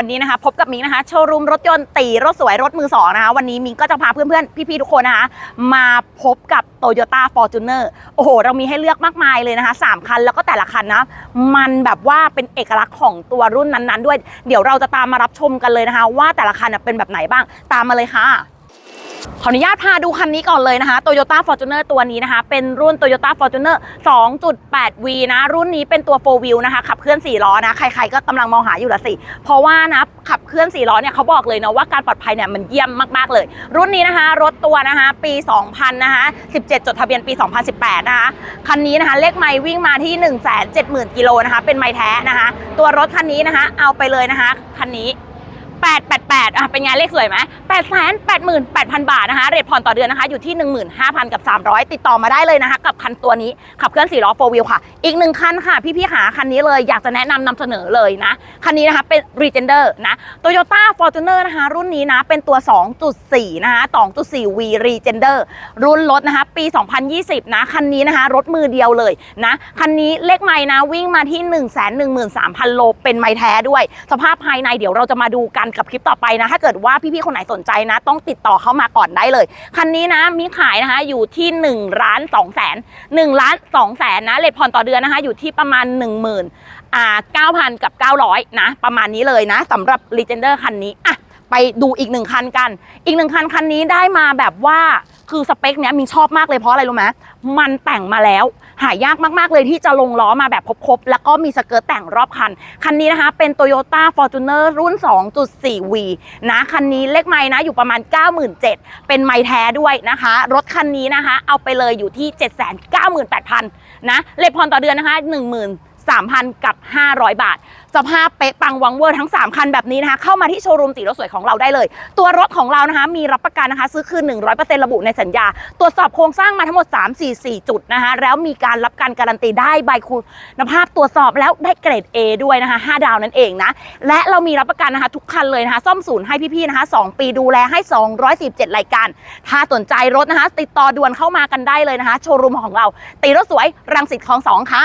วันนี้นะคะพบกับมิงนะคะโชว์รูมรถยนต์ตีรถสวยรถมือสองนะคะวันนี้มิงก็จะพาเพื่อนๆ พี่ๆ ทุกคนนะคะ มาพบกับ Toyota Fortuner โอ้โห เรามีให้เลือกมากมายเลยนะคะ 3 คันแล้วก็แต่ละคันนะ มันแบบว่าเป็นเอกลักษณ์ของตัวรุ่นนั้นๆ ด้วย เดี๋ยวเราจะตามมารับชมกันเลยนะคะ ว่าแต่ละคันเป็นแบบไหนบ้างตามมาเลยค่ะ ขออนุญาตพาดูคันนี้ก่อนเลยนะคะ Toyota Fortuner ตัวนี้นะคะ เป็นรุ่น Toyota Fortuner 2.8V นะ รุ่นนี้เป็นตัว 4 wheel นะคะ ขับเคลื่อน 4 ล้อนะ ใครๆก็กำลังมองหาอยู่ละสิ เพราะว่านะ ขับเคลื่อน 4 ล้อเนี่ยเขาบอกเลยนะว่าการปลอดภัยเนี่ยมันเยี่ยมมากๆเลย รุ่นนี้นะคะ รถตัวนะคะ ปี 2000 นะคะ 17 จดทะเบียนปี 2018 นะคะ คันนี้นะคะ เลขไมล์วิ่งมาที่ 170,000 กิโลนะคะ เป็นไมล์แท้นะคะ ตัวรถคันนี้นะคะ เอาไปเลยนะคะ คันนี้ 888อะเป็นไงเลขสวยไหม8 8 8 8 0 0 บาทนะคะ เรทผ่อนต่อเดือนนะคะ อยู่ที่ 15,000 กับ 300 ติดต่อมาได้เลยนะคะ กับคันตัวนี้ ขับเคลื่อน4ล้อ4 wheel ค่ะ อีกหนึ่งคันค่ะ พี่ๆขาคันนี้เลยอยากจะแนะนำนำเสนอเลยนะ คันนี้นะคะเป็น Regender นะ Toyota Fortuner นะคะ รุ่นนี้นะ เป็นตัว 2.4 นะคะ 2.4V Regender รุ่นรถนะคะ ปี 2020 นะ คันนี้นะคะ รถมือเดียวเลยนะ คันนี้เลขไม้นะวิ่งมาที่ 113,000 โลเป็นไม้แท้ด้วย สภาพภายในเดี๋ยวเราจะมาดูกันกับคลิปต่อไปนะ ถ้าเกิดว่าพี่ๆคนไหนสนใจนะ ต้องติดต่อเข้ามาก่อนได้เลย คันนี้นะมีขายนะคะอยู่ที่1ล้าน2แสน1ล้าน2แสนนะเลทผ่อนต่อเดือนนะคะ อยู่ที่ประมาณ 10,000อ่า9,000 กับ 900 นะ ประมาณนี้เลยนะสำหรับ Legender คันนี้อะ ไปดูอีกหนึ่งคันกัน อีกหนึ่งคันคันนี้ได้มาแบบว่าคือสเปคเนี้ยมีชอบมากเลยเพราะอะไรรู้ไหมมันแต่งมาแล้ว หายากมาก ๆ เลยที่จะลงล้อมาแบบครบๆ แล้วก็มีสเกิร์ตแต่งรอบคัน คันนี้นะคะ เป็น Toyota Fortuner รุ่น 2.4V นะ คันนี้เลขไม้นะอยู่ประมาณ 97,000 เป็นไม้แท้ด้วยนะคะ รถคันนี้นะคะ เอาไปเลยอยู่ที่ 798,000 นะเลทผ่อนต่อเดือนนะคะ 10,000 3,000 กับ 500 บาทสภาพเป๊ะปังวังเวอร์ทั้ง 3 คันแบบนี้นะคะ เข้ามาที่โชว์รูมตีรถสวยของเราได้เลย ตัวรถของเรานะคะ มีรับประกันนะคะ ซื้อคืน 100%ระบุในสัญญา ตรวจสอบโครงสร้างมาทั้งหมด 3 4 4 จุดนะคะ แล้วมีการรับการการันตีได้ใบคุณภาพตรวจสอบแล้วได้เกรด A ด้วยนะคะ 5 ดาวนั่นเองนะ และเรามีรับประกันนะคะทุกคันเลยนะคะ ซ่อมศูนย์ให้พี่ๆนะคะ 2 ปีดูแลให้217รายการ ถ้าสนใจรถนะคะ ติดต่อด่วนเข้ามากันได้เลยนะคะ โชว์รูมของเรา ตีรถสวยรังสิตคลองสองค่ะ